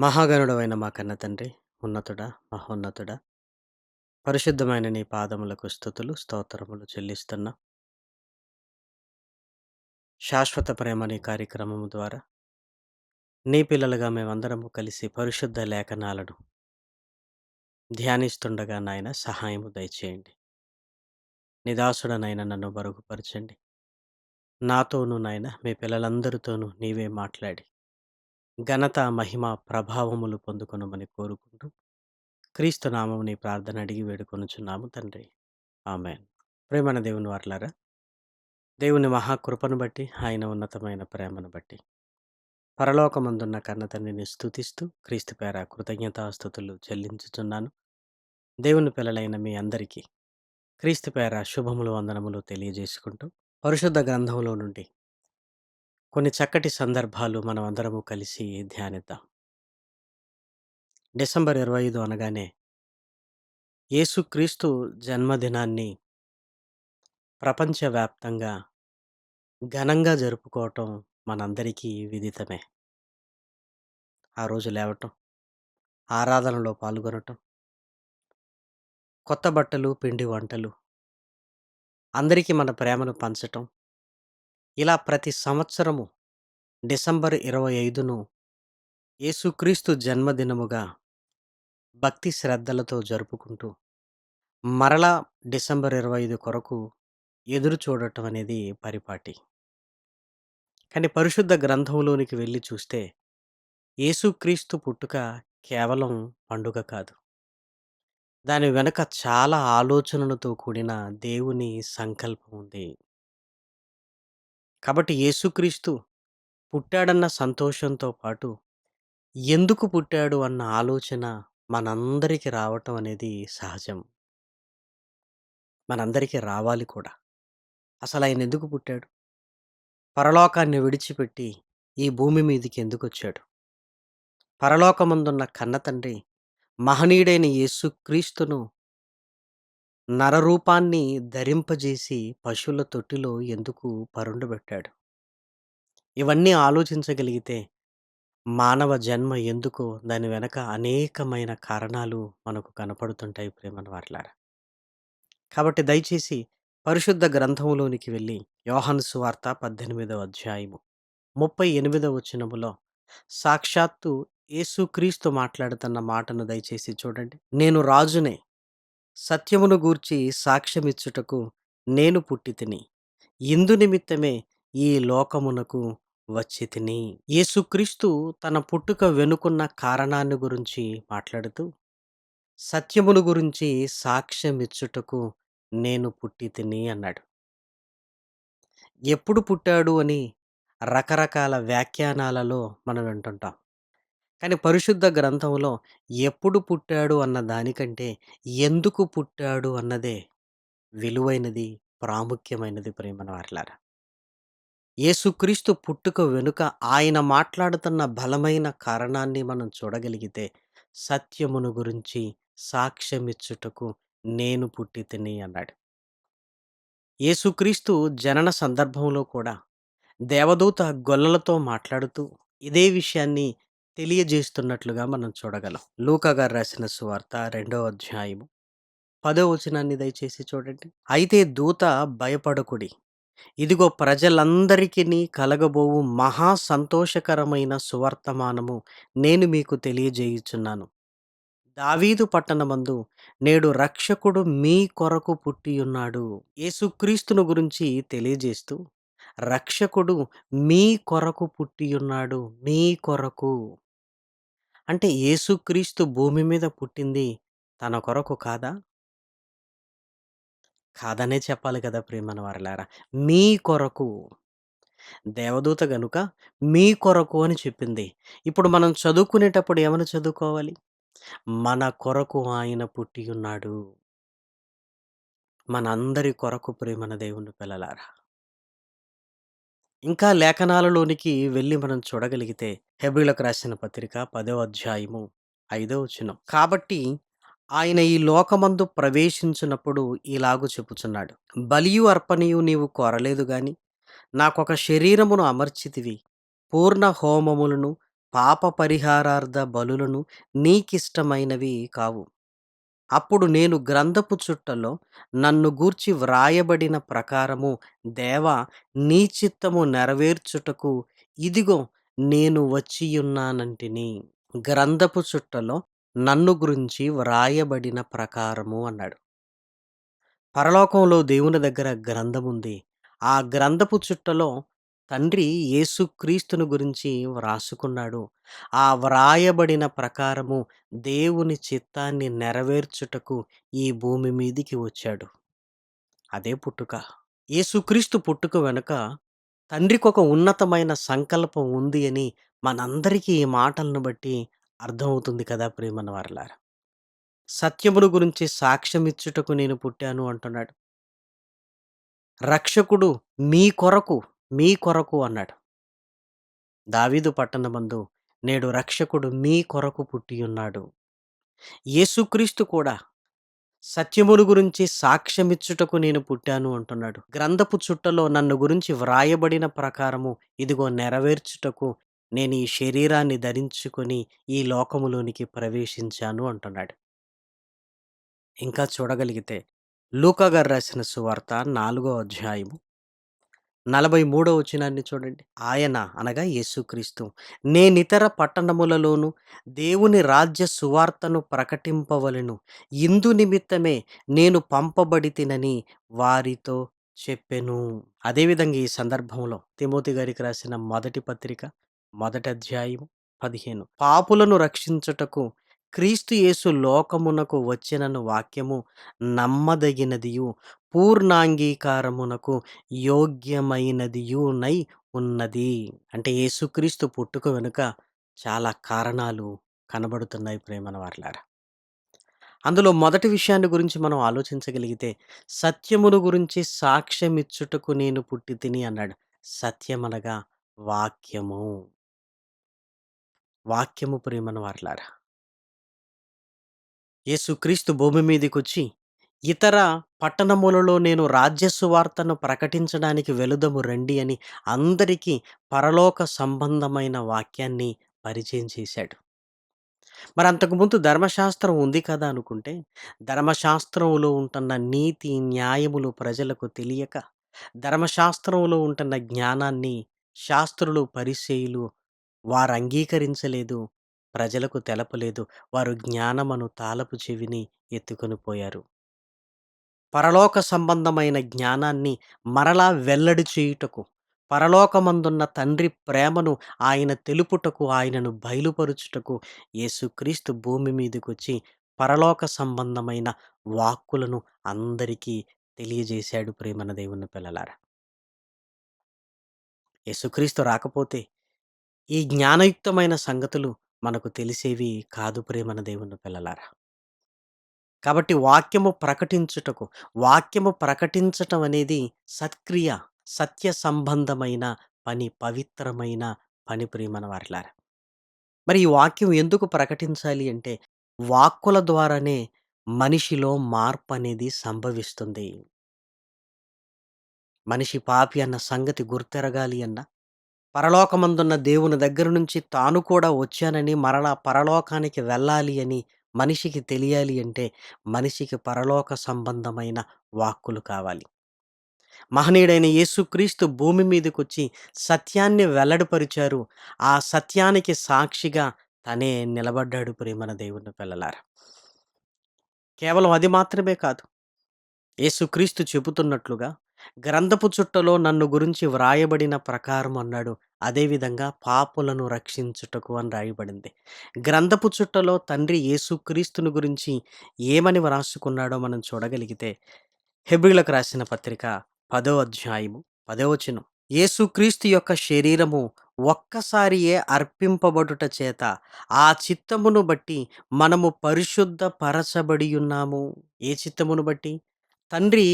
మహాగణుడవైన మా కన్న తండ్రి ఉన్నతుడా మహోన్నతుడా. పరిశుద్ధమైన నీ పాదములకు స్థుతులు స్తోత్రములు చెల్లిస్తున్నా. శాశ్వత ప్రేమ నీ కార్యక్రమము ద్వారా నీ పిల్లలుగా మేమందరము కలిసి పరిశుద్ధ లేఖనాలను ధ్యానిస్తుండగా నాయన సహాయము దయచేయండి. నిదాసుడనైన నన్ను బరుగుపరచండి. నాతోనూ నాయన మీ పిల్లలందరితోనూ నీవే మాట్లాడి ఘనత మహిమ ప్రభావములు పొందుకొనమని కోరుకుంటూ క్రీస్తు నామముని ప్రార్థన అడిగి వేడుకొనుచున్నాము తండ్రి. ఆమె ప్రేమణ దేవుని వార్లారా దేవుని మహాకృపను బట్టి ఆయన ఉన్నతమైన ప్రేమను బట్టి పరలోకమందున్న కన్న తండ్రిని స్థుతిస్తూ క్రీస్తు పేర కృతజ్ఞతాస్థుతులు చెల్లించుచున్నాను. దేవుని పిల్లలైన మీ అందరికీ క్రీస్తు పేర శుభములు వందనములు తెలియజేసుకుంటూ పరిశుద్ధ గ్రంథంలో నుండి కొన్ని చక్కటి సందర్భాలు మనం అందరము కలిసి ధ్యానిద్దాం. డిసెంబర్ ఇరవై ఐదు అనగానే యేసుక్రీస్తు జన్మదినాన్ని ప్రపంచవ్యాప్తంగా ఘనంగా జరుపుకోవటం మనందరికీ విదితమే. ఆ రోజు లేవటం ఆరాధనలో పాల్గొనటం కొత్త బట్టలు పిండి వంటలు అందరికీ మన ప్రేమను పంచటం ఇలా ప్రతి సంవత్సరము డిసెంబర్ ఇరవై ఐదును యేసుక్రీస్తు జన్మదినముగా భక్తి శ్రద్ధలతో జరుపుకుంటూ మరలా డిసెంబర్ ఇరవై ఐదు కొరకు ఎదురు చూడటం అనేది పరిపాటి. కానీ పరిశుద్ధ గ్రంథంలోనికి వెళ్ళి చూస్తే యేసుక్రీస్తు పుట్టుక కేవలం పండుగ కాదు. దాని వెనుక చాలా ఆలోచనలతో కూడిన దేవుని సంకల్పం ఉంది. కాబట్టి యేసుక్రీస్తు పుట్టాడన్న సంతోషంతో పాటు ఎందుకు పుట్టాడు అన్న ఆలోచన మనందరికీ రావటం అనేది సహజం. మనందరికీ రావాలి కూడా. అసలు ఆయన ఎందుకు పుట్టాడు? పరలోకాన్ని విడిచిపెట్టి ఈ భూమి మీదకి ఎందుకు వచ్చాడు పరలోకమందున్న కన్న తండ్రి మహనీయుడైన యేసుక్రీస్తును నరరూపాన్ని ధరింపజేసి పశువుల తొట్టిలో ఎందుకు పరుండబెట్టాడు? ఇవన్నీ ఆలోచించగలిగితే మానవ జన్మ ఎందుకో దాని వెనక అనేకమైన కారణాలు మనకు కనపడుతుంటాయి ప్రేమను వారలారా కాబట్టి దయచేసి పరిశుద్ధ గ్రంథంలోనికి వెళ్ళి యోహాను సువార్త పద్దెనిమిదవ అధ్యాయము ముప్పై ఎనిమిదవ వచనములో సాక్షాత్తు యేసుక్రీస్తు మాట్లాడుతున్న మాటను దయచేసి చూడండి. నేను రాజునే సత్యమును గూర్చి సాక్ష్యమిచ్చుటకు నేను పుట్టితిని. ఇందు నిమిత్తమే ఈ లోకమునకు వచ్చి తిని యేసుక్రీస్తు తన పుట్టుక వెనుకున్న కారణాన్ని గురించి మాట్లాడుతూ సత్యమును గురించి సాక్ష్యమిచ్చుటకు నేను పుట్టి తిని అన్నాడు. ఎప్పుడు పుట్టాడు అని రకరకాల వ్యాఖ్యానాలలో మనం వింటుంటాం. కానీ పరిశుద్ధ గ్రంథంలో ఎప్పుడు పుట్టాడు అన్న దానికంటే ఎందుకు పుట్టాడు అన్నదే విలువైనది, ప్రాముఖ్యమైనది ప్రియమైన వారలారా. యేసుక్రీస్తు పుట్టుక వెనుక ఆయన మాట్లాడుతున్న బలమైన కారణాన్ని మనం చూడగలిగితే సత్యమును గురించి సాక్ష్యమిచ్చుటకు నేను పుట్టితిని అన్నాడు. యేసుక్రీస్తు జనన సందర్భంలో కూడా దేవదూత గొల్లలతో మాట్లాడుతూ ఇదే విషయాన్ని తెలియజేస్తున్నట్లుగా మనం చూడగలం. లూకా గారు రాసిన సువార్త రెండవ అధ్యాయము పదో వచనాన్ని దయచేసి చూడండి. అయితే దూత భయపడకుడి ఇదిగో ప్రజలందరికీ కలగబోవు మహా సంతోషకరమైన సువర్తమానము నేను మీకు తెలియజేయుచున్నాను. దావీదు పట్టణమందు నేడు రక్షకుడు మీ కొరకు పుట్టియున్నాడు. యేసుక్రీస్తును గురించి తెలియజేస్తూ రక్షకుడు మీ కొరకు పుట్టియున్నాడు. మీ కొరకు. అంటే యేసుక్రీస్తు భూమి మీద పుట్టింది తన కొరకు కాదా? కాదనే చెప్పాలి కదా ప్రియమైన వారలారా. మీ కొరకు. దేవదూత గనుక మీ కొరకు అని చెప్పింది. ఇప్పుడు మనం చదువుకునేటప్పుడు ఏమని చదువుకోవాలి? మన కొరకు ఆయన పుట్టియున్నాడు. మనందరి కొరకు ప్రియమైన దేవుని పిల్లలారా. ఇంకా లేఖనాలలోనికి వెళ్ళి మనం చూడగలిగితే హెబ్రిలకు రాసిన పత్రిక పదో అధ్యాయము ఐదో వచనం. కాబట్టి ఆయన ఈ లోకమందు ప్రవేశించినప్పుడు ఇలాగు చెప్పుచున్నాడు. బలియు అర్పణయు నీవు కోరలేదు గాని నాకొక శరీరమును అమర్చితివి. పూర్ణ హోమములను పాప పరిహారార్థ బలులను నీకిష్టమైనవి కావు. అప్పుడు నేను గ్రంథపు చుట్టలో నన్ను గూర్చి వ్రాయబడిన ప్రకారము దేవా నీ చిత్తము నెరవేర్చుటకు ఇదిగో నేను వచ్చియున్నానంటిని. గ్రంథపు చుట్టలో నన్ను గురించి వ్రాయబడిన ప్రకారము అన్నాడు. పరలోకంలో దేవుని దగ్గర గ్రంథముంది. ఆ గ్రంథపు చుట్టలో తండ్రి యేసుక్రీస్తును గురించి వ్రాసుకున్నాడు. ఆ వ్రాయబడిన ప్రకారము దేవుని చిత్తాన్ని నెరవేర్చుటకు ఈ భూమి మీదికి వచ్చాడు. అదే పుట్టుక. యేసుక్రీస్తు పుట్టుక వెనుక తండ్రికొక ఉన్నతమైన సంకల్పం ఉంది అని మనందరికీ ఈ మాటలను బట్టి అర్థమవుతుంది కదా ప్రియమైన వారలారా. సత్యమును గురించి సాక్ష్యమిచ్చుటకు నేను పుట్టాను అంటున్నాడు. రక్షకుడు మీ కొరకు, మీ కొరకు అన్నాడు. దావీదు పట్టణమందు నేడు రక్షకుడు మీ కొరకు పుట్టియున్నాడు. యేసుక్రీస్తు కూడా సత్యమును గురించి సాక్ష్యమిచ్చుటకు నేను పుట్టాను అంటున్నాడు. గ్రంథపు చుట్టలో నన్ను గురించి వ్రాయబడిన ప్రకారము ఇదిగో నెరవేర్చుటకు నేను ఈ శరీరాన్ని ధరించుకొని ఈ లోకములోనికి ప్రవేశించాను అంటున్నాడు. ఇంకా చూడగలిగితే లూకాగారు రాసిన సువార్త నాలుగో అధ్యాయము నలభై మూడో వచనాన్ని చూడండి. ఆయన అనగా యేసుక్రీస్తు నేనితర పట్టణములలోను దేవుని రాజ్య సువార్తను ప్రకటింపవలను ఇందు నిమిత్తమే నేను పంపబడితినని వారితో చెప్పెను. అదేవిధంగా ఈ సందర్భంలో తిమోతి గారికి రాసిన మొదటి పత్రిక మొదటి అధ్యాయం పదిహేను పాపులను రక్షించుటకు క్రీస్తు యేసు లోకమునకు వచ్చినను వాక్యము నమ్మదగినదియు పూర్ణాంగీకారమునకు యోగ్యమైనదియునై ఉన్నది. అంటే యేసుక్రీస్తు పుట్టుక వెనుక చాలా కారణాలు కనబడుతున్నాయి ప్రేమన వారలారా. అందులో మొదటి విషయాన్ని గురించి మనం ఆలోచించగలిగితే సత్యమును గురించి సాక్ష్యమిచ్చుటకు నేను పుట్టితిని అన్నాడు. సత్యమనగా వాక్యము. వాక్యము ప్రేమన వారలారా. యేసుక్రీస్తు భూమి మీదికొచ్చి ఇతర పట్టణములలో నేను రాజ్య సువార్తను ప్రకటించడానికి వెళుదము రండి అని అందరికీ పరలోక సంబంధమైన వాక్యాన్ని పరిచయం చేశాడు. మరి అంతకుముందు ధర్మశాస్త్రం ఉంది కదా అనుకుంటే ధర్మశాస్త్రములో ఉంటున్న నీతి, న్యాయములు ప్రజలకు తెలియక ధర్మశాస్త్రములో ఉంటున్న జ్ఞానాన్ని శాస్త్రులు, పరిసయ్యులు వారు అంగీకరించలేదు. ప్రజలకు తెలపలేదు. వారు జ్ఞానమను తాళపు చెవిని ఎత్తుకొని పోయారు. పరలోక సంబంధమైన జ్ఞానాన్ని మరలా వెల్లడి చేయుటకు, పరలోకమందున్న తండ్రి ప్రేమను ఆయన తెలుపుటకు, ఆయనను బయలుపరుచుటకు యేసుక్రీస్తు భూమి మీదకొచ్చి పరలోక సంబంధమైన వాక్కులను అందరికీ తెలియజేశాడు ప్రేమన దేవుని పిల్లలారా. యేసుక్రీస్తు రాకపోతే ఈ జ్ఞానయుక్తమైన సంగతులు మనకు తెలిసేవి కాదు ప్రేమన దేవుని పిల్లలారా. కాబట్టి వాక్యము ప్రకటించుటకు వాక్యము ప్రకటించటం అనేది సత్క్రియ సత్య సంబంధమైన పని పవిత్రమైన పని ప్రియమన వారిలారా. మరి ఈ వాక్యం ఎందుకు ప్రకటించాలి అంటే వాక్కుల ద్వారానే మనిషిలో మార్పు అనేది సంభవిస్తుంది. మనిషి పాపి అన్న సంగతి గుర్తెరగాలి అన్న పరలోకమందున్న దేవుని దగ్గర నుంచి తాను కూడా వచ్చానని మరలా పరలోకానికి వెళ్ళాలి అని మనిషికి తెలియాలి అంటే మనిషికి పరలోక సంబంధమైన వాక్కులు కావాలి. మహనీయుడైన యేసుక్రీస్తు భూమి మీదకొచ్చి సత్యాన్ని వెల్లడిపరిచారు. ఆ సత్యానికి సాక్షిగా తనే నిలబడ్డాడు ప్రేమన దేవుని పిల్లలారా. కేవలం అది మాత్రమే కాదు. యేసుక్రీస్తు చెబుతున్నట్లుగా గ్రంథపు చుట్టలో నన్ను గురించి వ్రాయబడిన ప్రకారం అన్నాడు. అదేవిధంగా పాపులను రక్షించుటకు అని రాయబడింది. గ్రంథపు చుట్టలో తండ్రి యేసుక్రీస్తుని గురించి ఏమని వ్రాసుకున్నాడో మనం చూడగలిగితే హెబ్రిలకు రాసిన పత్రిక పదో అధ్యాయము పదవచనం యేసుక్రీస్తు యొక్క శరీరము ఒక్కసారియే అర్పింపబడుట చేత ఆ చిత్తమును బట్టి మనము పరిశుద్ధ పరచబడి ఉన్నాము. ఏ చిత్తమును బట్టి? తండ్రి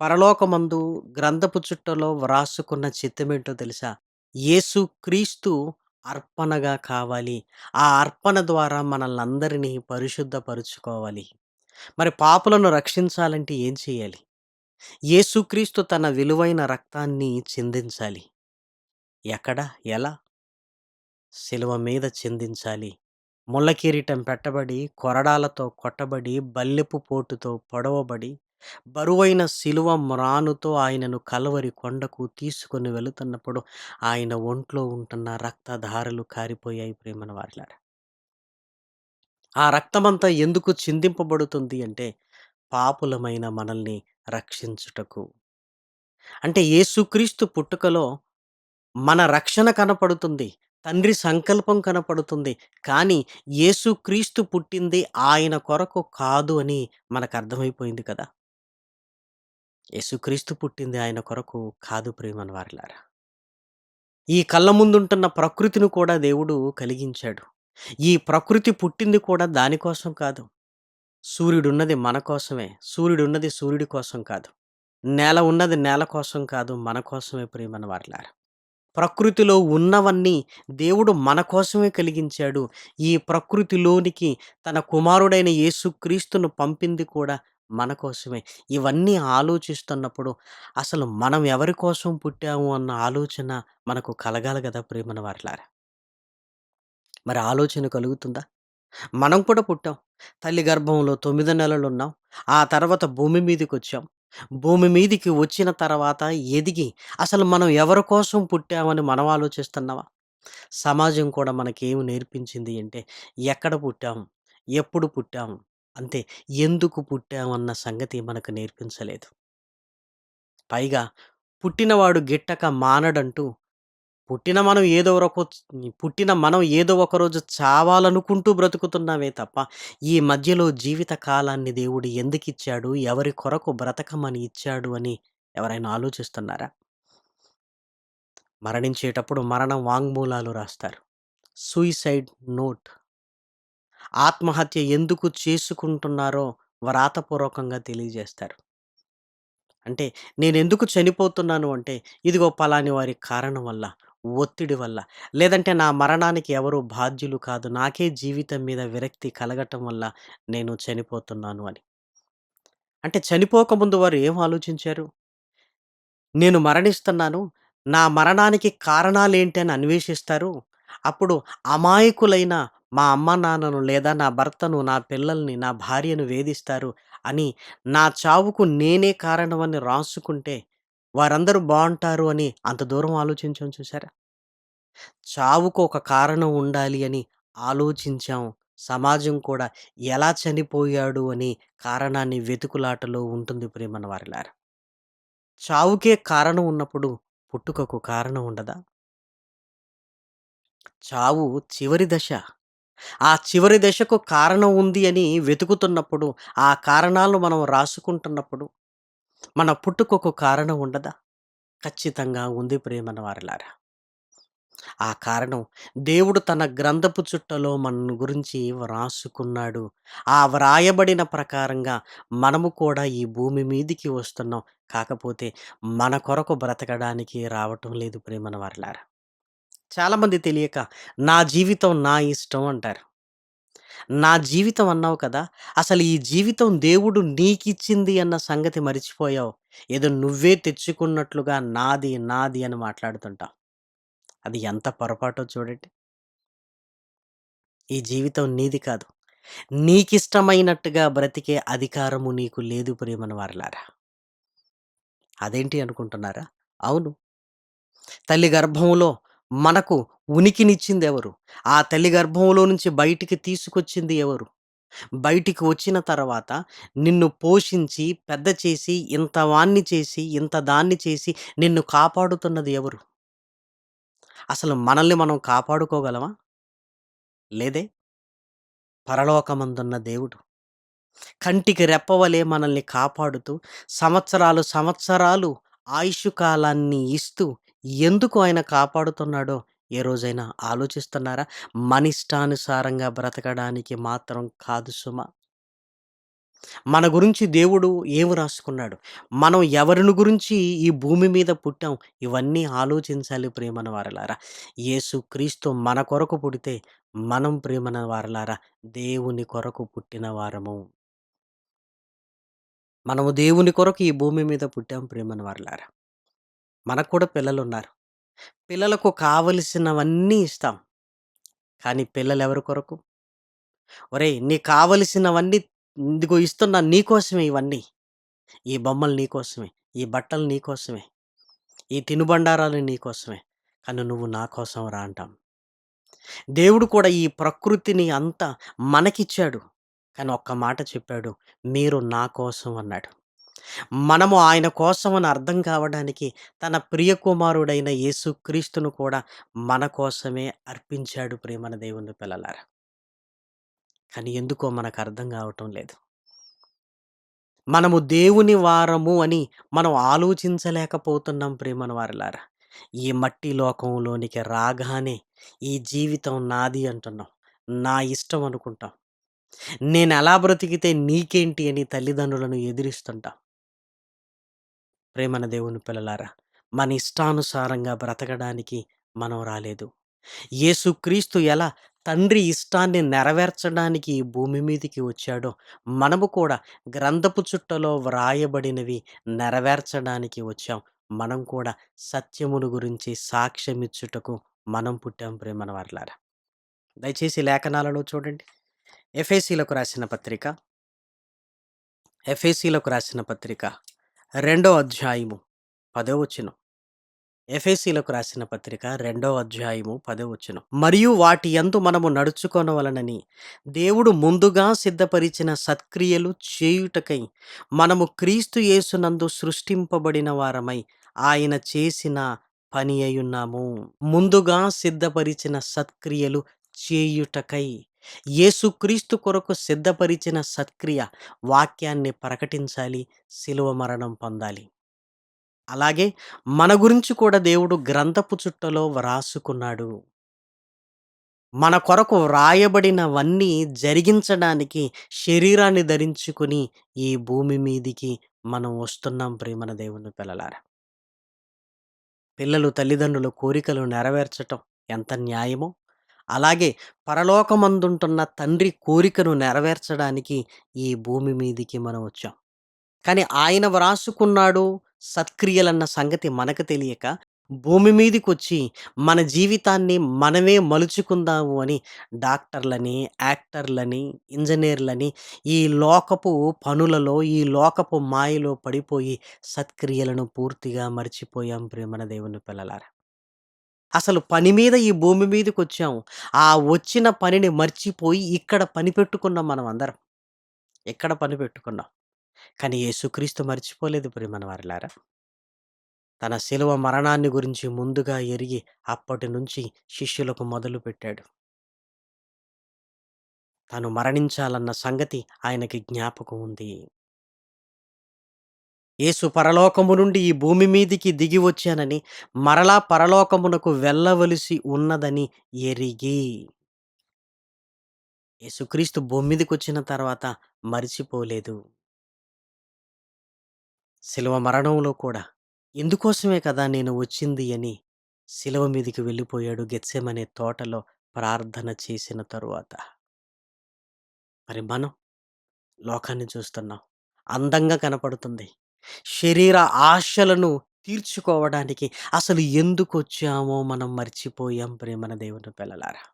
పరలోకమందు గ్రంథపు చుట్టలో వ్రాసుకున్న చిత్తమేంటో తెలుసా? యేసు క్రీస్తు అర్పణగా కావాలి. ఆ అర్పణ ద్వారా మనల్ని అందరినీ పరిశుద్ధపరుచుకోవాలి. మరి పాపులను రక్షించాలంటే ఏం చేయాలి? యేసుక్రీస్తు తన విలువైన రక్తాన్ని చిందించాలి. ఎక్కడ? ఎలా? శిలువ మీద చిందించాలి. ముళ్ళ కిరీటం పెట్టబడి కొరడాలతో కొట్టబడి బల్లెపు పోటుతో పొడవబడి బరువైన శిలువ మ్రానుతో ఆయనను కలవరి కొండకు తీసుకొని వెళుతున్నప్పుడు ఆయన ఒంట్లో ఉంటున్న రక్తధారలు కారిపోయాయి ప్రేమన వారిలారా. ఆ రక్తమంతా ఎందుకు చిందింపబడుతుంది అంటే పాపులమైన మనల్ని రక్షించుటకు. అంటే యేసుక్రీస్తు పుట్టుకలో మన రక్షణ కనపడుతుంది తండ్రి సంకల్పం కనపడుతుంది కానీ యేసుక్రీస్తు పుట్టింది ఆయన కొరకు కాదు అని మనకు అర్థమైపోయింది కదా. యేసుక్రీస్తు పుట్టింది ఆయన కొరకు కాదు ప్రేమని వారిలారా. ఈ కళ్ళ ముందుంటున్న ప్రకృతిని కూడా దేవుడు కలిగించాడు. ఈ ప్రకృతి పుట్టింది కూడా దానికోసం కాదు. సూర్యుడున్నది మన కోసమే సూర్యుడున్నది సూర్యుడి కోసం కాదు. నేల ఉన్నది నేల కోసం కాదు మన కోసమే ప్రేమని వారిలారా. ప్రకృతిలో ఉన్నవన్నీ దేవుడు మన కోసమే కలిగించాడు. ఈ ప్రకృతిలోనికి తన కుమారుడైన యేసుక్రీస్తును పంపింది కూడా మన కోసమే. ఇవన్నీ ఆలోచిస్తున్నప్పుడు అసలు మనం ఎవరి కోసం పుట్టాము అన్న ఆలోచన మనకు కలగాలి కదా ప్రేమన వారిలారా? మరి ఆలోచన కలుగుతుందా? మనం కూడా పుట్టాం. తల్లి గర్భంలో తొమ్మిది నెలలు ఉన్నాం. ఆ తర్వాత భూమి మీదకి వచ్చాం భూమి మీదికి వచ్చిన తర్వాత ఎదిగి అసలు మనం ఎవరి కోసం పుట్టామని మనం ఆలోచిస్తున్నావా? సమాజం కూడా మనకేమి నేర్పించింది అంటే ఎక్కడ పుట్టాం? ఎప్పుడు పుట్టాం? అంతే ఎందుకు పుట్టామన్న సంగతి మనకు నేర్పించలేదు. పైగా పుట్టినవాడు గిట్టక మానడంటూ పుట్టిన మనం ఏదో ఒక పుట్టిన మనం ఏదో ఒక రోజు చావాలనుకుంటూ బ్రతుకుతున్నామే తప్ప ఈ మధ్యలో జీవిత కాలాన్ని దేవుడు ఎందుకు ఇచ్చాడు ఎవరి కొరకు బ్రతకమని ఇచ్చాడు అని ఎవరైనా ఆలోచిస్తున్నారా? మరణించేటప్పుడు మరణం వాంగ్మూలాలు రాస్తారు. సూయిసైడ్ నోట్ ఆత్మహత్య ఎందుకు చేసుకుంటున్నారో వ్రాతపూర్వకంగా తెలియజేస్తారు. అంటే నేను ఎందుకు చనిపోతున్నాను అంటే ఇదిగో పలాని వారి కారణం వల్ల ఒత్తిడి వల్ల లేదంటే నా మరణానికి ఎవరు బాధ్యులు కాదు నాకే జీవితం మీద విరక్తి కలగటం వల్ల నేను చనిపోతున్నాను అని. అంటే చనిపోకముందు వారు ఏం ఆలోచించారు? నేను మరణిస్తున్నాను నా మరణానికి కారణాలేంటి అని అన్వేషిస్తారు. అప్పుడు అమాయకులైన మా అమ్మ నాన్నను లేదా నా భర్తను నా పిల్లల్ని నా భార్యను వేధిస్తారు అని నా చావుకు నేనే కారణమని రాసుకుంటే వారందరూ బాగుంటారు అని అంత దూరం ఆలోచించాం చూసారా చావుకు ఒక కారణం ఉండాలి అని ఆలోచించాం. సమాజం కూడా ఎలా చనిపోయాడు అని కారణాన్ని వెతుకులాటలో ఉంటుంది ప్రేమన వారిలారా? చావుకే కారణం ఉన్నప్పుడు పుట్టుకకు కారణం ఉండదా? చావు చివరి దశ ఆ చివరి దశకు కారణం ఉంది అని వెతుకుతున్నప్పుడు ఆ కారణాలు మనం రాసుకుంటున్నప్పుడు మన పుట్టుకకు కారణం ఉండదా ఖచ్చితంగా ఉంది ప్రేమన వారిలారా ఆ కారణం దేవుడు తన గ్రంథపు చుట్టలో మన గురించి వ్రాసుకున్నాడు. ఆ వ్రాయబడిన ప్రకారంగా మనము కూడా ఈ భూమి మీదికి వస్తున్నాం. కాకపోతే మన కొరకు బ్రతకడానికి రావటం లేదు ప్రేమన వారిలారా చాలామంది తెలియక నా జీవితం నా ఇష్టం అంటారు. నా జీవితం అన్నావు కదా! అసలు ఈ జీవితం దేవుడు నీకిచ్చింది అన్న సంగతి మరిచిపోయావు. ఏదో నువ్వే తెచ్చుకున్నట్లుగా నాది, నాది అని మాట్లాడుతుంటావు. అది ఎంత పొరపాటో చూడండి. ఈ జీవితం నీది కాదు. నీకిష్టమైనట్టుగా బ్రతికే అధికారము నీకు లేదు ప్రియమైన వారలారా. అదేంటి అనుకుంటున్నారా? అవును. తల్లి గర్భంలో మనకు ఉనికినిచ్చింది ఎవరు? ఆ తల్లి గర్భంలో నుంచి బయటికి తీసుకొచ్చింది ఎవరు? బయటికి వచ్చిన తర్వాత నిన్ను పోషించి, పెద్ద చేసి, ఇంత వాన్ని చేసి, ఇంత దాన్ని చేసి నిన్ను కాపాడుతున్నది ఎవరు? అసలు మనల్ని మనం కాపాడుకోగలమా? లేదే. పరలోకమందున్న దేవుడు. కంటికి రెప్పవలే మనల్ని కాపాడుతూ, సంవత్సరాలు, సంవత్సరాలు ఆయుష్షు కాలాన్ని ఇస్తూ ఎందుకు ఆయన కాపాడుతున్నాడో ఏ రోజైనా ఆలోచిస్తున్నారా? మన ఇష్టానుసారంగా బ్రతకడానికి మాత్రం కాదు సుమ మన గురించి దేవుడు ఏమి రాసుకున్నాడు? మనం ఎవరిని గురించి ఈ భూమి మీద పుట్టాం? ఇవన్నీ ఆలోచించాలి ప్రేమన వారలారా. యేసుక్రీస్తు మన కొరకు పుడితే, మనం ప్రేమన వారలారా దేవుని కొరకు పుట్టిన వారము. మనము దేవుని కొరకు ఈ భూమి మీద పుట్టాం ప్రేమన వారలారా. మనకు కూడా పిల్లలు ఉన్నారు పిల్లలకు కావలసినవన్నీ ఇస్తాం. కానీ పిల్లలు ఎవరి కొరకు? ఒరేయ్! నీకు కావలసినవన్నీ ఇదిగో ఇస్తున్నా నీకోసమే ఇవన్నీ. ఈ బొమ్మలు నీకోసమే. ఈ బట్టలు నీకోసమే. ఈ తినుబండారాలు నీకోసమే. కానీ నువ్వు నా కోసం రా అంటాం. దేవుడు కూడా ఈ ప్రకృతిని అంతా మనకిచ్చాడు. కానీ ఒక్క మాట చెప్పాడు. మీరు నా కోసం అన్నాడు. మనము ఆయన కోసం అని అర్థం కావడానికి తన ప్రియ కుమారుడైన యేసుక్రీస్తును కూడా మన కోసమే అర్పించాడు ప్రేమన దేవుని పిల్లలారా. కానీ ఎందుకో మనకు అర్థం కావటం లేదు. మనము దేవుని వారము అని మనం ఆలోచించలేకపోతున్నాం ప్రేమను వారలారా. ఈ మట్టి లోకంలోనికి రాగానే ఈ జీవితం నాది అంటున్నాం. నా ఇష్టం అనుకుంటాం. నేను ఎలా బ్రతికితే నీకేంటి అని తల్లిదండ్రులను ఎదిరిస్తుంటాం. ప్రేమన దేవుని పిల్లలారా, మన ఇష్టానుసారంగా బ్రతకడానికి మనం రాలేదు. యేసుక్రీస్తు ఎలా తండ్రి ఇష్టాన్ని నెరవేర్చడానికి ఈ భూమి మీదికి వచ్చాడో, మనము కూడా గ్రంథపు చుట్టలో వ్రాయబడినవి నెరవేర్చడానికి వచ్చాం. మనం కూడా సత్యమును గురించి సాక్ష్యమిచ్చుటకు మనం పుట్టాం ప్రేమన వారలారా. దయచేసి లేఖనాలలో చూడండి. ఎఫ్ఏసీలకు రాసిన పత్రిక ఎఫ్ఏసీలకు రాసిన పత్రిక రెండో అధ్యాయము పదో వచనం. రాసిన పత్రిక రెండో అధ్యాయము పదో వచనం. మరియు వాటి ఎందు మనము నడుచుకొనవలనని దేవుడు ముందుగా సిద్ధపరిచిన సత్క్రియలు చేయుటకై మనము క్రీస్తు యేసునందు సృష్టింపబడిన వారమై ఆయన చేసిన పని అయ్యున్నాము. ముందుగా సిద్ధపరిచిన సత్క్రియలు చేయుటకై యేసుక్రీస్తు కొరకు సిద్ధపరిచిన సత్క్రియ వాక్యాన్ని ప్రకటించాలి. శిలువ మరణం పొందాలి. అలాగే మన గురించి కూడా దేవుడు గ్రంథపు చుట్టలో వ్రాసుకున్నాడు. మన కొరకు వ్రాయబడినవన్నీ జరిగించడానికి శరీరాన్ని ధరించుకొని ఈ భూమి మీదికి మనం వస్తున్నాం ప్రేమన దేవుని పిల్లలారా. పిల్లలు తల్లిదండ్రుల కోరికలు నెరవేర్చటం ఎంత న్యాయమో, అలాగే పరలోకమందుంటున్న తండ్రి కోరికను నెరవేర్చడానికి ఈ భూమి మీదికి మనం వచ్చాం. కానీ ఆయన వ్రాసుకున్నాడు సత్క్రియలన్న సంగతి మనకు తెలియక భూమి మీదికొచ్చి మన జీవితాన్ని మనమే మలుచుకుందాము అని డాక్టర్లని, యాక్టర్లని, ఇంజనీర్లని ఈ లోకపు పనులలో, ఈ లోకపు మాయలో పడిపోయి సత్క్రియలను పూర్తిగా మర్చిపోయాం ప్రేమన దేవుని పిల్లలారా. అసలు పని మీద ఈ భూమి మీదకి వచ్చాము ఆ వచ్చిన పనిని మర్చిపోయి ఇక్కడ పని పెట్టుకున్నాం మనమందరం. ఇక్కడ పని పెట్టుకున్నాం. కానీ యేసుక్రీస్తు మర్చిపోలేదు ప్రియమైన వారలారా. తన శిలువ మరణాన్ని గురించి ముందుగా ఎరిగి అప్పటి నుంచి శిష్యులకు మొదలుపెట్టాడు. తను మరణించాలన్న సంగతి ఆయనకి జ్ఞాపకం ఉంది. యేసు పరలోకము నుండి ఈ భూమి మీదికి దిగి వచ్చానని మరలా పరలోకమునకు వెళ్ళవలసి ఉన్నదని ఎరిగి. యేసుక్రీస్తు భూమి మీదకి వచ్చిన తర్వాత మరిచిపోలేదు. శిలువ మరణంలో కూడా ఎందుకోసమే కదా నేను వచ్చింది అని శిలువ మీదికి వెళ్ళిపోయాడు గెత్సెమనే తోటలో ప్రార్థన చేసిన తరువాత. మరి మనం లోకాన్ని చూస్తున్నాం. అందంగా కనపడుతుంది. శరీర ఆశలను తీర్చుకోవడానికి అసలు ఎందుకు వచ్చామో మనం మర్చిపోయాం ప్రేమన దేవుని పిల్లలారా.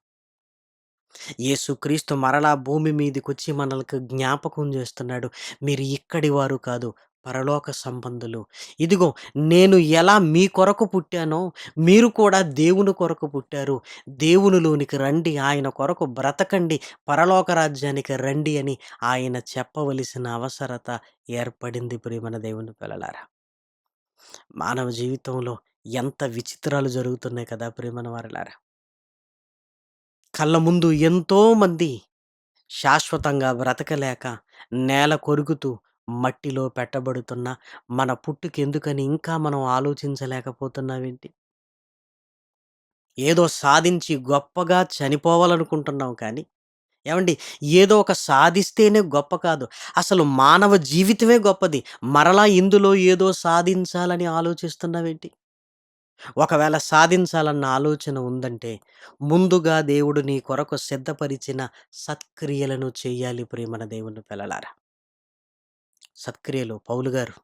యేసుక్రీస్తు మరలా భూమి మీదకి వచ్చి మనలకు జ్ఞాపకం చేస్తున్నాడు. మీరు ఇక్కడి వారు కాదు పరలోక సంబంధులు. ఇదిగో నేను ఎలా మీ కొరకు పుట్టానో మీరు కూడా దేవుని కొరకు పుట్టారు. దేవునిలోనికి రండి ఆయన కొరకు బ్రతకండి పరలోక రాజ్యానికి రండి అని ఆయన చెప్పవలసిన అవసరత ఏర్పడింది ప్రేమన దేవుని పిల్లలారా. మానవ జీవితంలో ఎంత విచిత్రాలు జరుగుతున్నాయి కదా ప్రేమన వారలారా. కళ్ళ ముందు ఎంతోమంది శాశ్వతంగా బ్రతకలేక నేల కొరుకుతూ మట్టిలో పెట్టబడుతున్న మన పుట్టుకెందుకని ఇంకా మనం ఆలోచించలేకపోతున్నామేంటి ఏదో సాధించి గొప్పగా చనిపోవాలనుకుంటున్నాం కానీ ఏమండి? ఏదో ఒక సాధిస్తేనే గొప్ప కాదు. అసలు మానవ జీవితమే గొప్పది. మరలా ఇందులో ఏదో సాధించాలని ఆలోచిస్తున్నావేంటి? ఒకవేళ సాధించాలన్న ఆలోచన ఉందంటే ముందుగా దేవుడు నీ కొరకు సిద్ధపరిచిన సత్క్రియలను చేయాలి ప్రేమన దేవుని పిల్లలారా. సత్క్రియలు. పౌలు గారు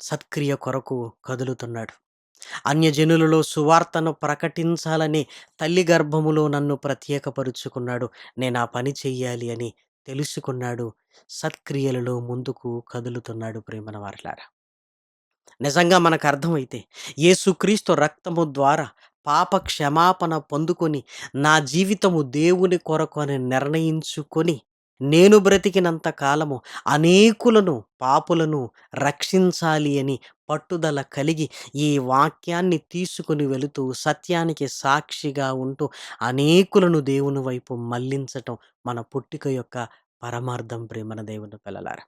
సత్క్రియ కొరకు కదులుతున్నాడు. అన్యజనులలో సువార్తను ప్రకటించాలని తల్లి గర్భములో నన్ను ప్రత్యేకపరుచుకున్నాడు. నేను ఆ పని చెయ్యాలి అని తెలుసుకున్నాడు. సత్క్రియలలో ముందుకు కదులుతున్నాడు ప్రేమన వారలారా. నిజంగా మనకు అర్థమైతే యేసుక్రీస్తు రక్తము ద్వారా పాప క్షమాపణ పొందుకొని నా జీవితము దేవుని కొరకు అని నిర్ణయించుకొని నేను బ్రతికినంత కాలము అనేకులను పాపులను రక్షించాలి అని పట్టుదల కలిగి ఈ వాక్యాన్ని తీసుకుని వెళుతూ సత్యానికి సాక్షిగా ఉంటూ అనేకులను దేవుని వైపు మళ్ళించటం మన పుట్టిక యొక్క పరమార్థం ప్రేమన దేవుని పిల్లలారా.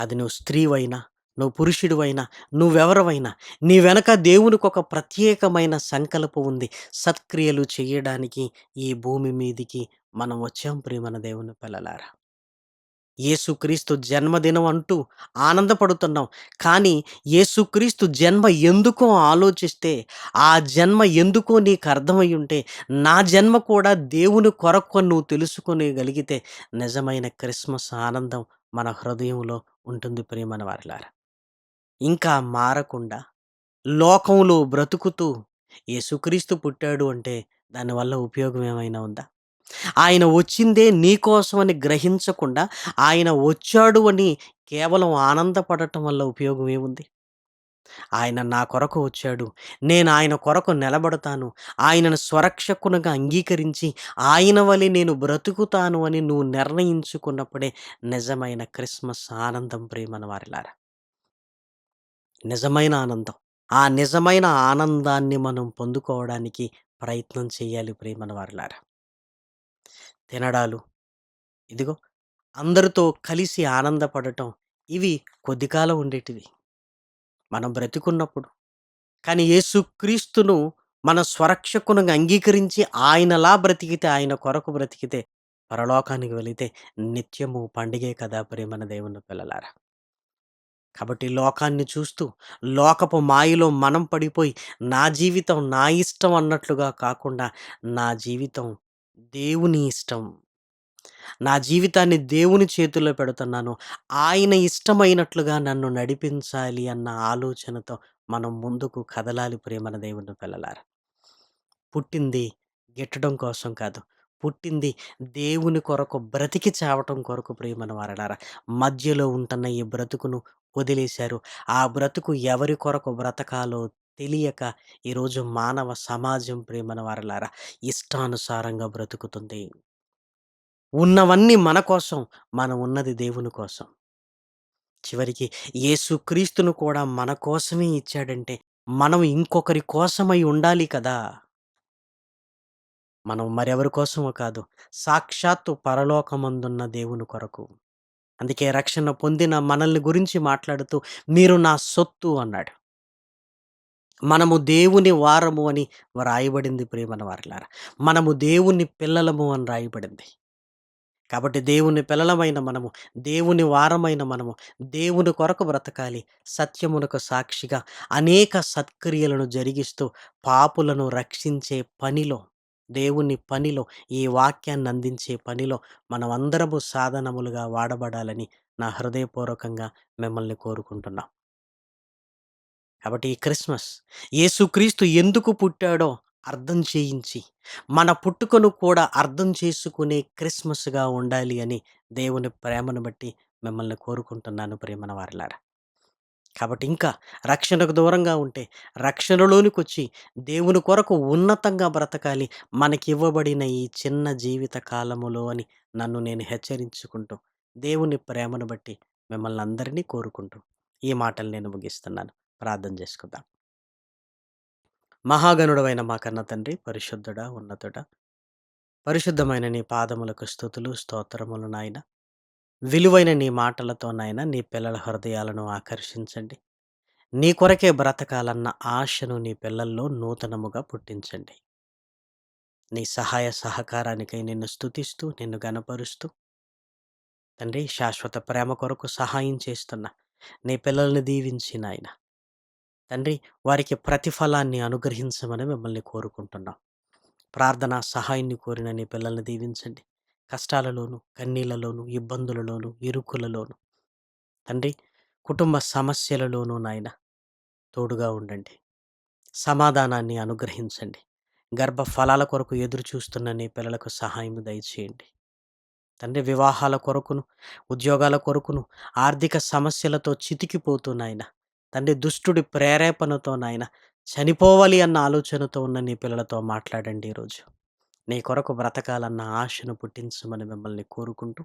అది నువ్వు స్త్రీవైనా నువ్వు పురుషుడివైనా నువ్వెవరవైనా నీ వెనక దేవునికి ఒక ప్రత్యేకమైన సంకల్పం ఉంది. సత్క్రియలు చేయడానికి ఈ భూమి మీదికి మనం వచ్చాం ప్రేమన దేవుని పిల్లలారా. యేసుక్రీస్తు జన్మదినం అంటూ ఆనందపడుతున్నాం. కానీ యేసుక్రీస్తు జన్మ ఎందుకో ఆలోచిస్తే ఆ జన్మ ఎందుకో నీకు అర్థమై ఉంటే నా జన్మ కూడా దేవుని కొరకు నువ్వు తెలుసుకొనగలిగితే నిజమైన క్రిస్మస్ ఆనందం మన హృదయంలో ఉంటుంది ప్రేమన వారిలారా. ఇంకా మారకుండా లోకంలో బ్రతుకుతూ యేసుక్రీస్తు పుట్టాడు అంటే దానివల్ల ఉపయోగం ఏమైనా ఉందా? ఆయన వచ్చిందే నీకోసమని గ్రహించకుండా ఆయన వచ్చాడు అని కేవలం ఆనందపడటం వల్ల ఉపయోగం ఏముంది? ఆయన నా కొరకు వచ్చాడు. నేను ఆయన కొరకు నిలబడతాను. ఆయనను స్వరక్షకునిగా అంగీకరించి ఆయన వలె నేను బ్రతుకుతాను అని నువ్వు నిర్ణయించుకున్నప్పుడే నిజమైన క్రిస్మస్ ఆనందం ప్రేమన వారిలారా. నిజమైన ఆనందం. ఆ నిజమైన ఆనందాన్ని మనం పొందుకోవడానికి ప్రయత్నం చేయాలి ప్రేమన వారిలారా. తినడాలు. ఇదిగో అందరితో కలిసి ఆనందపడటం ఇవి కొద్ది కాలం ఉండేటివి. మనం బ్రతికున్నప్పుడు. కానీ యేసుక్రీస్తును మన స్వరక్షకును అంగీకరించి ఆయనలా బ్రతికితే ఆయన కొరకు బ్రతికితే పరలోకానికి వెళితే నిత్యము పండుగే కదా ప్రేమన దేవుని పిల్లలారా. కాబట్టి లోకాన్ని చూస్తూ లోకపు మాయలో మనం పడిపోయి నా జీవితం నా ఇష్టం అన్నట్లుగా కాకుండా నా జీవితం దేవుని ఇష్టం. నా జీవితాన్ని దేవుని చేతుల్లో పెడుతున్నాను. ఆయన ఇష్టమైనట్లుగా నన్ను నడిపించాలి అన్న ఆలోచనతో మనం ముందుకు కదలాలి ప్రేమన దేవుని పిల్లలారా. పుట్టింది గిట్టడం కోసం కాదు. పుట్టింది దేవుని కొరకు బ్రతికి చావటం కొరకు ప్రేమన వారలారా. మధ్యలో ఉంటున్న ఈ బ్రతుకును వదిలేశారు. ఆ బ్రతుకు ఎవరి కొరకు బ్రతకాలో తెలియక ఈరోజు మానవ సమాజం ప్రేమన వారలారా ఇష్టానుసారంగా బ్రతుకుతుంది. ఉన్నవన్నీ మన కోసం మనం ఉన్నది దేవుని కోసం. చివరికి యేసుక్రీస్తును కూడా మన కోసమే ఇచ్చాడంటే మనం ఇంకొకరి కోసమై ఉండాలి కదా! మనం మరెవరి కోసమో కాదు సాక్షాత్తు పరలోకమందున్న దేవుని కొరకు. అందుకే రక్షణ పొందిన మనల్ని గురించి మాట్లాడుతూ మీరు నా సొత్తు అన్నాడు. మనము దేవుని వారము అని వ్రాయబడింది ప్రేమన వారిలారా. మనము దేవుని పిల్లలము అని రాయబడింది. కాబట్టి దేవుని పిల్లలమైన మనము దేవుని వారమైన మనము దేవుని కొరకు బ్రతకాలి సత్యమునకు సాక్షిగా అనేక సత్క్రియలను జరిగిస్తూ పాపులను రక్షించే పనిలో దేవుని పనిలో ఈ వాక్యాన్ని అందించే పనిలో మనమందరము సాధనములుగా వాడబడాలని నా హృదయపూర్వకంగా మిమ్మల్ని కోరుకుంటున్నాం. కాబట్టి ఈ క్రిస్మస్ యేసుక్రీస్తు ఎందుకు పుట్టాడో అర్థం చేయించి మన పుట్టుకను కూడా అర్థం చేసుకునే క్రిస్మస్గా ఉండాలి అని దేవుని ప్రేమను బట్టి మిమ్మల్ని కోరుకుంటున్నాను ప్రేమన వారిలారా కాబట్టి ఇంకా రక్షణకు దూరంగా ఉంటే రక్షణలోనికి వచ్చి దేవుని కొరకు ఉన్నతంగా బ్రతకాలి మనకి ఇవ్వబడిన ఈ చిన్న జీవిత కాలములో అని నన్ను నేను హెచ్చరించుకుంటూ దేవుని ప్రేమను బట్టి మిమ్మల్ని అందరినీ కోరుకుంటూ ఈ మాటలు నేను ముగిస్తున్నాను. ప్రార్థన చేసుకుందాం. మహాగణుడమైన మా కన్న తండ్రి పరిశుద్ధుడ ఉన్నతుడా పరిశుద్ధమైన నీ పాదములకు స్థుతులు స్తోత్రములు నాయన. విలువైన నీ మాటలతో నాయన నీ పిల్లల హృదయాలను ఆకర్షించండి. నీ కొరకే బ్రతకాలన్న ఆశను నీ పిల్లల్లో నూతనముగా పుట్టించండి. నీ సహాయ సహకారానికై నిన్ను స్తుతిస్తూ నిన్ను గనపరుస్తూ తండ్రి శాశ్వత ప్రేమ కొరకు సహాయం చేస్తున్న నీ పిల్లల్ని దీవించి నాయన. తండ్రి వారికి ప్రతిఫలాన్ని అనుగ్రహించమని మిమ్మల్ని కోరుకుంటున్నాం. ప్రార్థన సహాయాన్ని కోరిన నీ పిల్లల్ని దీవించండి. కష్టాలలోను కన్నీళ్ళలోను ఇబ్బందులలోను ఇరుకులలోను. తండ్రి కుటుంబ సమస్యలలోనూ నాయన తోడుగా ఉండండి. సమాధానాన్ని అనుగ్రహించండి. గర్భ ఫలాల కొరకు ఎదురు చూస్తున్న నీ పిల్లలకు సహాయం దయచేయండి. తండ్రి వివాహాల కొరకును ఉద్యోగాల కొరకును ఆర్థిక సమస్యలతో చితికిపోతూ నాయన తండ్రి దుష్టుడి ప్రేరేపణతో నాయన చనిపోవాలి అన్న ఆలోచనతో ఉన్న నీ పిల్లలతో మాట్లాడండి ఈరోజు. నీ కొరకు బ్రతకాలన్న ఆశను పుట్టించమని మిమ్మల్ని కోరుకుంటూ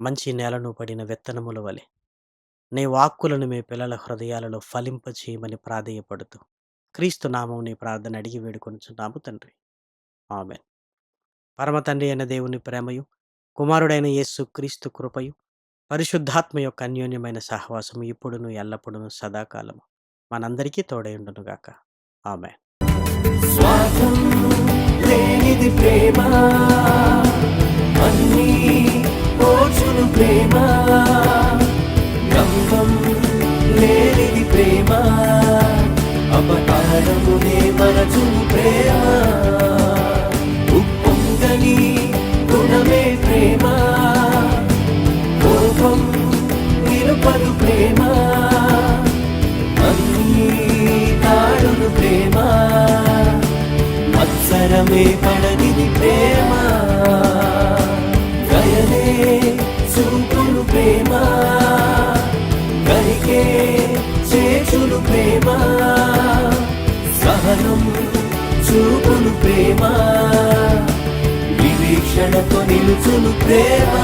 మంచి నేలను పడిన విత్తనముల వలె నీ వాక్కులను మీ పిల్లల హృదయాలలో ఫలింపచేయమని ప్రాధేయపడుతూ క్రీస్తు నామం నీ ప్రార్థన అడిగి వేడుకొనుచున్నాము తండ్రి. ఆమె పరమ తండ్రి అయిన దేవుని ప్రేమయు కుమారుడైన యేసు క్రీస్తు కృపయు పరిశుద్ధాత్మ యొక్క అన్యోన్యమైన సహవాసం ఇప్పుడును ఎల్లప్పుడూ సదాకాలము. మనందరికీ తోడైండునుగాక ఆమె లేనిది ప్రేమ అన్నీ ఓచును ప్రేమ. గంగం లేనిది ప్రేమ అపకారమునే మరచును ప్రేమ నిలుపదు ప్రేమ. అన్నీ తాడును ప్రేమ. మత్సరమే పడనిది ప్రేమ. గయనే చూపును ప్రేమ. గరికే చేచులు ప్రేమ. సహనం చూపును ప్రేమ. వివీక్షణతో నిలుచును ప్రేమ.